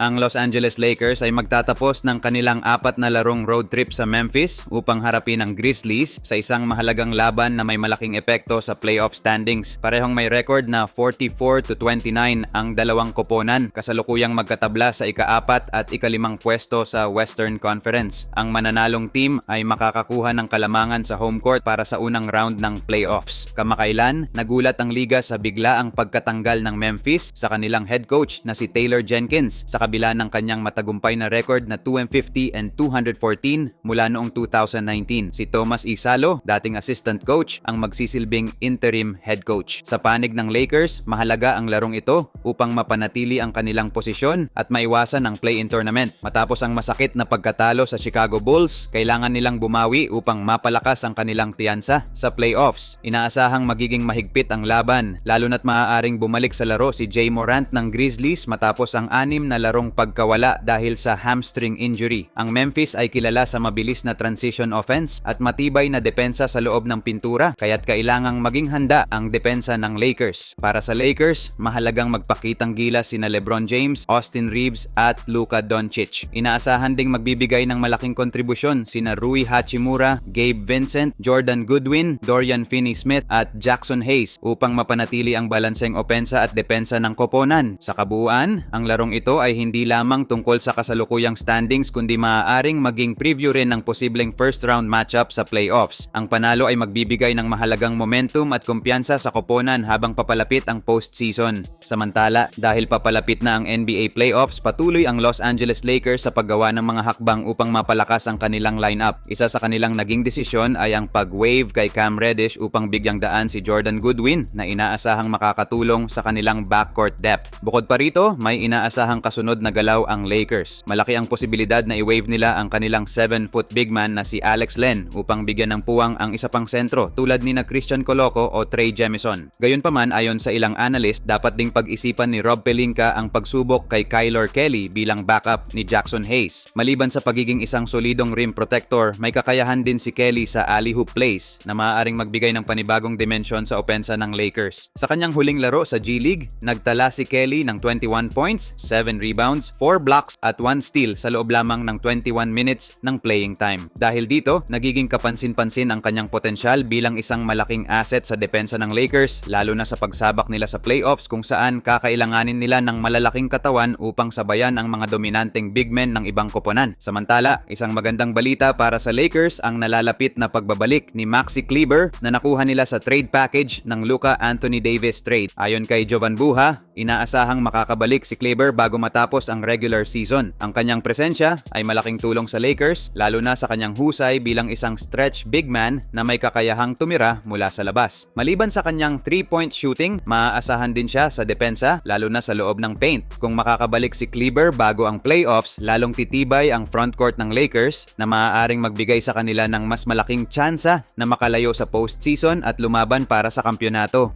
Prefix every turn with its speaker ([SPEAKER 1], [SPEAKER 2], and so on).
[SPEAKER 1] ang Los Angeles Lakers ay magtatapos ng kanilang apat na larong road trip sa Memphis upang harapin ang Grizzlies sa isang mahalagang laban na may malaking epekto sa playoff standings. Parehong may record na 44 to 29 ang dalawang koponan, kasalukuyang magkatabla sa ikaapat at ikalimang pwesto sa Western Conference. Ang mananalong team ay makakakuha ng kalamangan sa home court para sa unang round ng playoffs. Kamakailan, nagulat ang liga sa bigla ang pagkatanggal ng Memphis sa kanilang head coach na si Taylor Jenkins sa kabila ng kanyang matagumpay na record na 250 and 214 mula noong 2019. Si Thomas Isalo, dating assistant coach, ang magsisilbing interim head coach. Sa panig ng Lakers, mahalaga ang larong ito upang mapanatili ang kanilang posisyon at maiwasan ang play-in tournament. Matapos ang masakit na pagkatalo sa Chicago Bulls, kailangan nilang bumawi upang mapalakas ang kanilang tiyansa sa playoffs. Inaasahang magiging mahigpit ang laban, lalo na't maaaring bumalik sa laro si Jay Morant ng Grizzlies matapos ang anim na larong pagkawala dahil sa hamstring injury. Ang Memphis ay kilala sa mabilis na transition offense at matibay na depensa sa loob ng pintura, kaya't kailangang maging handa ang depensa ng Lakers. Para sa Lakers, mahalagang magpakitang gilas sina LeBron James, Austin Reeves at Luka Doncic. Inaasahan ding magbibigay ng malaking kontribusyon sina Rui Hachimura, Gabe Vincent, Jordan Goodwin, Dorian Finney-Smith at Jackson Hayes upang mapanatili ang balanseng opensa at depensa ng koponan. Sa kabuuan, ang larong ito ay hindi lamang tungkol sa kasalukuyang standings kundi maaaring maging preview rin ng posibleng first round matchup sa playoffs. Ang panalo ay magbibigay ng mahalagang momentum at kumpiyansa sa koponan habang papalapit ang postseason. Samantala, dahil papalapit na ang NBA playoffs, patuloy ang Los Angeles Lakers sa paggawa ng mga hakbang upang mapalakas ang kanilang lineup. Isa sa kanilang naging desisyon ay ang pag-wave kay Cam Reddish upang bigyang daan si Jordan Goodwin na inaasahang makakatulong sa kanilang backcourt depth. Bukod pa rito, may inaasahang kasunod na galaw ang Lakers. Malaki ang posibilidad na i-wave nila ang kanilang 7-foot big man na si Alex Len upang bigyan ng puwang ang isa pang sentro tulad ni na Christian Coloco o Trey Jemison. Gayunpaman ayon sa ilang analyst, dapat ding pag-isipan ni Rob Pelinka ang pagsubok kay Kyler Kelly bilang backup ni Jackson Hayes. Maliban sa pagiging isang solidong rim protector, may kakayahan din si Kelly sa alley-hoop plays na maaaring magbigay ng panibagong dimensyon sa opensa ng Lakers. Sa kanyang huling laro sa G League, nagtala si Kelly ng 21 points, 7 rebounds, 4 blocks at 1 steal sa loob lamang ng 21 minutes ng playing time. Dahil dito, nagiging kapansin-pansin ang kanyang potensyal bilang isang malaking asset sa depensa ng Lakers lalo na sa pagsabak nila sa playoffs kung saan kakailanganin nila ng malalaking katawan upang sabayan ang mga dominanteng big men ng ibang koponan. Samantala, isang magandang balita para sa Lakers ang nalalapit na pagbabalik ni Maxi Kleber na nakuha nila sa trade package ng Luka Anthony Davis trade. Ayon kay Jovan Buha, inaasahang makakabalik si Kleber bago matapos ang regular season. Ang kanyang presensya ay malaking tulong sa Lakers lalo na sa kanyang husay bilang isang stretch big man na may kakayahang tumira mula sa labas. Maliban sa kanyang 3-point shooting, maaasahan din siya sa depensa lalo na sa loob ng paint. Kung makakabalik si Kleber bago ang playoffs, lalong titibay ang frontcourt ng Lakers na maaaring magbigay sa kanila ng mas malaking tsansa na makalayo sa postseason at lumaban para sa kampyonato.